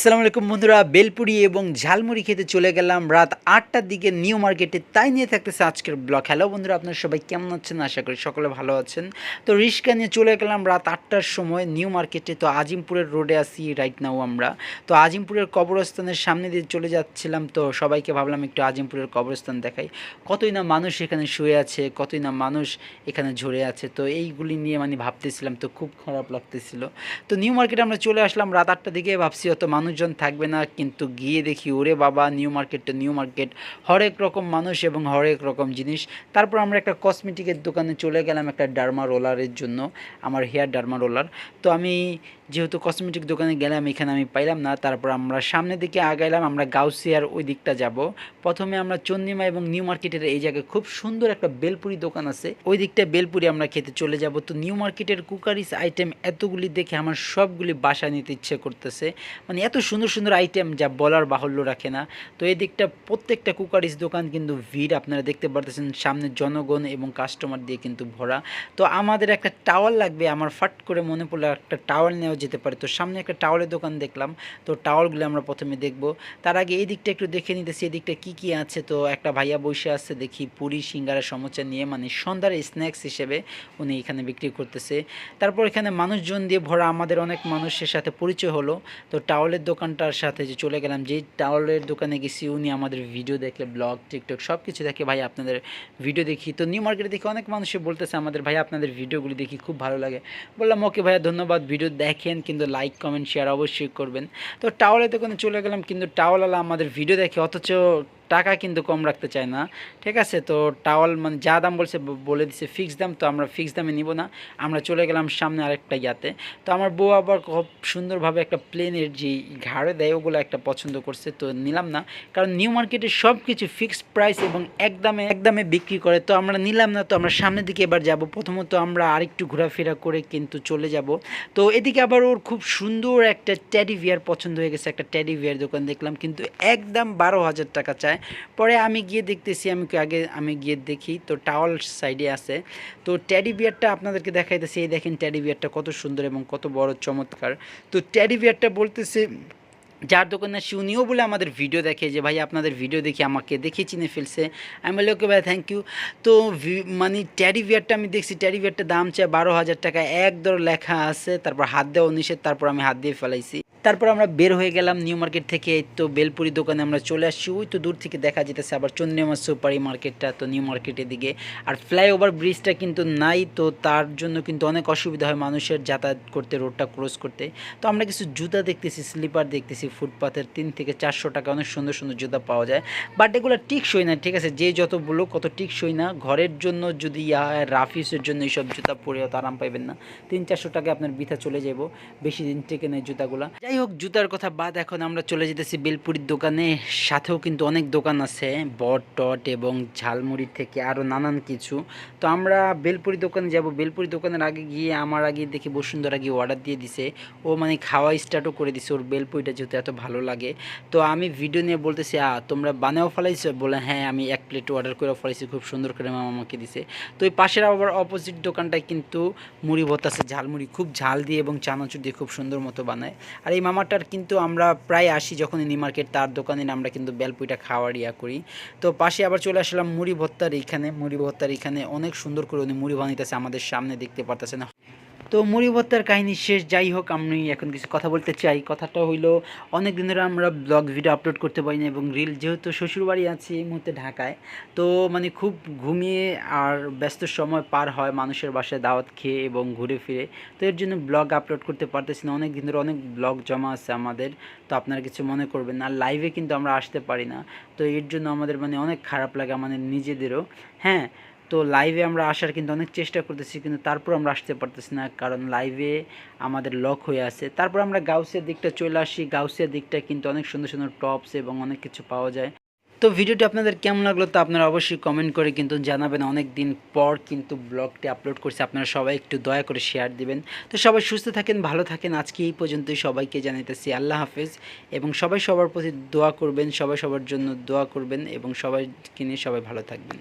আসসালামু আলাইকুম বন্ধুরা, বেলপুরি এবং ঝালমুড়ি খেতে চলে গেলাম রাত আটটার দিকে নিউ মার্কেটে। তাই নিয়ে থাকতেছে আজকের ব্লগ। হ্যালো বন্ধুরা, আপনারা সবাই কেমন আছেন? আশা করি সকলে ভালো আছেন। তো রিক্সা নিয়ে চলে গেলাম রাত আটটার সময় নিউ মার্কেটে। তো আজিমপুরের রোডে আসি রাইট নাও আমরা। তো আজিমপুরের কবরস্থানের সামনে দিয়ে চলে যাচ্ছিলাম। তো সবাইকে ভাবলাম একটু আজিমপুরের কবরস্থান দেখাই। কতই না মানুষ এখানে শুয়ে আছে, কতই না মানুষ এখানে ঝরে আছে। তো এইগুলি নিয়ে মানে ভাবতেছিলাম। তো খুব খারাপ লাগতেছিল। তো নিউ মার্কেটে আমরা চলে আসলাম রাত আটটার দিকে। ভাবছি অত মানুষজন থাকবে না, কিন্তু গিয়ে দেখি, ওরে বাবা নিউ মার্কেট তো নিউ মার্কেট হরেক রকম মানুষ এবং হরেক রকম জিনিস। তারপর আমরা একটা কসমেটিকের দোকানে চলে গেলাম একটা ডার্মা রোলারের জন্য, আমার হেয়ার ডার্মা রোলার তো আমি যেহেতু কসমেটিক দোকানে গেলাম, এখানে আমি পাইলাম না। তারপর আমরা সামনের দিকে আগাইলাম, আমরা গাউসিয়ার ওই দিকটা যাব। প্রথমে আমরা চন্দিমা এবং নিউ মার্কেটের এই জায়গায় খুব সুন্দর একটা বেলপুরি দোকান আছে। ওই দিকটা বেলপুরি আমরা খেতে চলে যাব। তো নিউ মার্কেটের কুকারিস আইটেম এতগুলি দেখে আমার সবগুলি বাসা নিতে ইচ্ছে করতেছে। মানে এত সুন্দর সুন্দর আইটেম যা বলার বাহুল্য রাখে না। তো এই দিকটা প্রত্যেকটা কুকারিস দোকান কিন্তু ভিড়, আপনারা দেখতে পারতেছেন, সামনে জনগণ এবং কাস্টমার দিয়ে কিন্তু ভরা। তো আমাদের একটা টাওয়ার লাগবে, আমার ফাট করে মনে পড়ল একটা টাওয়ার নেওয়া যেতে পারে। তো সামনে একটা টাওয়ারের দোকান দেখলাম, তো টাওয়ালগুলো আমরা প্রথমে দেখব। তার আগে এই দিকটা একটু দেখে নিতেছি এই দিকটা কী কী আছে। তো একটা ভাইয়া বসে আছে, দেখি পুরি, সিঙ্গারা সমোচা নিয়ে মানে সন্ধ্যার স্ন্যাক্স হিসেবে উনি এখানে বিক্রি করতেছে। তারপর এখানে মানুষজন দিয়ে ভরা, আমাদের অনেক মানুষের সাথে পরিচয় হলো। তো টাওয়ালের দোকানটার সাথে যে চলে গেলাম, যেই টাওয়ারের দোকানে গেছি, উনি আমাদের ভিডিও দেখলে ব্লগ টিকটক সব কিছু দেখে, ভাই, আপনাদের ভিডিও দেখি। তো নিউ মার্কেটে দেখে অনেক মানুষে বলতেছে আমাদের, ভাই, আপনাদের ভিডিওগুলি দেখি, খুব ভালো লাগে। বললাম, ওকে ভাইয়া, ধন্যবাদ ভিডিও দেখেন, কিন্তু লাইক কমেন্ট শেয়ার অবশ্যই করবেন। তো টাওয়ারের দোকানে চলে গেলাম, কিন্তু টাওয়ালওয়ালা আমাদের ভিডিও দেখে, অথচ টাকা কিন্তু কম রাখতে চায় না। ঠিক আছে? তো টাওয়াল মানে যা দাম বলছে বলে দিছে ফিক্স দাম, তো আমরা ফিক্স দামে নিব না। আমরা চলে গেলাম সামনে আরেকটা ইয়াতে। তো আমার বউ আবার খুব সুন্দরভাবে একটা প্লেনের যে ঘাড়ে দেয়, ওগুলো একটা পছন্দ করছে, তো নিলাম না। কারণ নিউ মার্কেটে সব কিছু ফিক্সড প্রাইস এবং একদমে একদমে বিক্রি করে, তো আমরা নিলাম না, তো আমরা সামনের দিকে এবার যাব। প্রথমত আমরা আরেকটু ঘোরাফেরা করে কিন্তু চলে যাব। তো এদিকে আবার ওর খুব সুন্দর একটা ট্যাডি ভিয়ার পছন্দ হয়ে গেছে, একটা ট্যাডি ভিয়ার দোকান দেখলাম। কিন্তু একদম বারো হাজার টাকা চায়। পরে আমি গিয়ে দেখতেছি, আমি আগে আমি গিয়ে দেখি, তো টাওয়াল সাইডে আছে। তো ট্যাডি বিয়ারটা আপনাদেরকে দেখাইতেছি, এই দেখেন ট্যাডি বিয়ারটা কত সুন্দর এবং কত বড় চমৎকার। তো ট্যাডি বিয়ারটা বলতেছে, যার দোকানে আসি উনিও বলে আমাদের ভিডিও দেখে যে, ভাই, আপনাদের ভিডিও দেখে আমাকে দেখে চিনে ফেলছে। আমি বলি, ওকে ভাই থ্যাংক ইউ তো মানে ট্যাডি বিয়ারটা আমি দেখছি ট্যাডি বিয়ারটা দাম চায় বারো হাজার টাকা, এক দর লেখা আছে, তারপর হাত দেওয়া নিষেধ, তারপর আমি হাত দিয়ে ফেলাইছি। তারপর আমরা বের হয়ে গেলাম নিউ মার্কেট থেকে তো বেলপুরি দোকানে আমরা চলে আসছি। ওই তো দূর থেকে দেখা যেতেছে আবার চন্দ্রিমা সুপারি মার্কেটটা, তো নিউ মার্কেটের দিকে। আর ফ্লাইওভার ব্রিজটা কিন্তু নাই, তো তার জন্য কিন্তু অনেক অসুবিধা হয় মানুষের যাতায়াত করতে, রোডটা ক্রস করতে। তো আমরা কিছু জুতা দেখতেছি, স্লিপার দেখতেছি ফুটপাথের তিন থেকে চারশো টাকা, অনেক সুন্দর সুন্দর জুতা পাওয়া যায়। বাট এগুলো টিকসই না, ঠিক আছে? যে যত বলো কত টিকসই না। ঘরের জন্য যদি ইয়া রাফিসের জন্য এইসব জুতা পরে আরাম পাইবেন না। তিন, চারশো টাকা আপনার বিথা চলে যাব বেশি দিন টেকে নেয় জুতাগুলা। যাই হোক, জুতার কথা বাদ এখন আমরা চলে যেতেছি বেলপুরির দোকানে। সাথেও কিন্তু অনেক দোকান আছে, বট, টট এবং ঝালমুড়ি থেকে আরও নানান কিছু। তো আমরা বেলপুরি দোকানে যাব। বেলপুরি দোকানের আগে গিয়ে আমার আগে দেখি বসুন্ধরা গিয়ে অর্ডার দিয়ে দিছে। ও মানে খাওয়া স্টার্টও করে দিছে। ওর বেলপুরিটা যেহেতু এত ভালো লাগে। তো আমি ভিডিও নিয়ে বলতেছি, আ, তোমরা বানাও ফেলাইছো? বলে হ্যাঁ আমি এক প্লেট অর্ডার করে ফেলাইছি। খুব সুন্দর করে মামা আমাকে দিছে। তো ওই পাশের আবার অপোজিট দোকানটায় কিন্তু মুড়ি ভর্তা আছে। ঝালমুড়ি খুব ঝাল দিয়ে এবং চানাচুর দিয়ে খুব সুন্দর মতো বানায়। আর এই মামাটার কিন্তু আমরা প্রায় আসি যখন ইনি মার্কেট তার দোকানে আমরা কিন্তু বেলপুইটা খাওয়ার ইয়া করি। তো পাশে আবার চলে আসলাম মুড়ি ভত্তার এইখানে মুড়ি ভত্তার এইখানে অনেক সুন্দর করে উনি মুড়ি বানিতেছে আমাদের সামনে, দেখতে পারতেছেন। তো মুড়ি ভর্তার কাহিনী শেষ, যাই হোক, আমি এখন কিছু কথা বলতে চাই। কথাটা হইল অনেক দিন ধরে আমরা ব্লগ, ভিডিও আপলোড করতে পারি না এবং রিল যেহেতু শ্বশুরবাড়ি আছি এই মুহূর্তে ঢাকায়, তো মানে খুব ঘুমিয়ে আর ব্যস্ত সময় পার হয় মানুষের বাসায় দাওয়াত খেয়ে এবং ঘুরে ফিরে। তো এর জন্য ব্লগ আপলোড করতে পারতেছি না। অনেক দিন ধরে অনেক ব্লগ জমা আছে আমাদের, তো আপনারা কিছু মনে করবেন না। লাইভে কিন্তু আমরা আসতে পারি না। তো এর জন্য আমাদের মানে অনেক খারাপ লাগে আমাদের নিজেদেরও। হ্যাঁ তো লাইভে আমরা আসার কিন্তু অনেক চেষ্টা করতেছি, কিন্তু তারপর আমরা আসতে পারতেছি না, কারণ লাইভে আমাদের লক হয়ে আছে। তারপর আমরা গাউসের দিকটা চলে আসি। গাউসের দিকটা কিন্তু অনেক সুন্দর সুন্দর টপস এবং অনেক কিছু পাওয়া যায়। তো ভিডিওটি আপনাদের কেমন লাগল তো আপনারা অবশ্যই কমেন্ট করে কিন্তু জানাবেন। অনেক দিন পর কিন্তু ব্লগটি আপলোড করছি। আপনারা সবাই একটু দয়া করে শেয়ার দিবেন। তো সবাই সুস্থ থাকেন, ভালো থাকেন। আজকে এই পর্যন্তই সবাইকে জানাইতেছি আল্লাহ হাফেজ। এবং সবাই সবার প্রতি দোয়া করবেন, সবাই সবার জন্য দোয়া করবেন এবং সবাইকে নিয়ে সবাই ভালো থাকবেন।